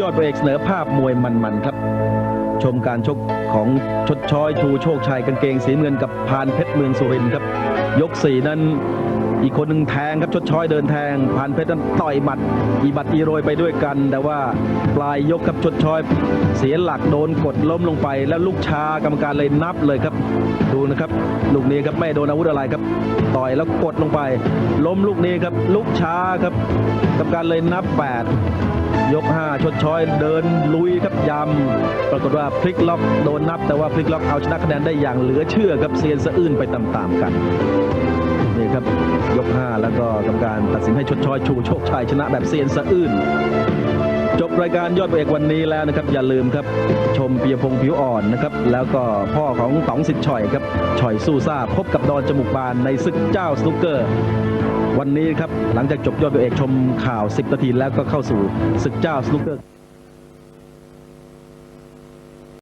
ยอดพระเอกเสนอภาพมวยมันๆครับ ชมการชกของชดช้อยชูโชคชัยกางเกงสีเงินกับพานเพชรเมืองสุรินครับ ยกสี่นั้นอีกคนหนึ่งแทงครับชดช้อยเดินแทงพานเพชรนั้นต่อยหมัดอีบัดอีโรยไปด้วยกัน แต่ว่าปลายยกครับชดช้อย เสียหลักโดนกดล้มลงไป แล้วลูกช้ากรรมการเลยนับเลยครับ ดูนะครับลูกนี้ครับไม่โดนอาวุธอะไรครับ ต่อยแล้วกดลงไป ล้มลูกนี้ครับลูกช้าครับกรรมการเลยนับแปด ยก 5 ชดช้อยเดินลุยครับยำปรากฏว่าพลิกล็อกโดนนับ แต่ว่าพลิกล็อกเอาชนะคะแนนได้อย่างเหลือเชื่อครับเซียนสะอื้นไปตามๆกันนี่ครับยก 5 แล้วก็กรรมการตัดสินให้ชดช้อยชูโชคชัยชนะแบบเซียนสะอื้นจบรายการยอดเอกวันนี้แล้วนะครับอย่าลืมครับ ชมปียพงษ์ผิวอ่อนนะครับ แล้วก็พ่อของต๋องสิทธิ์ฉ่อยครับฉ่อยสู้ซ่าพบกับดอนจมูกบานในศึกเจ้าสนุกเกอร์ วันนี้ครับหลังจากจบยอดตัวเอกชมข่าว 10 นาทีแล้วก็เข้าสู่ศึกเจ้าสนุกเกอร์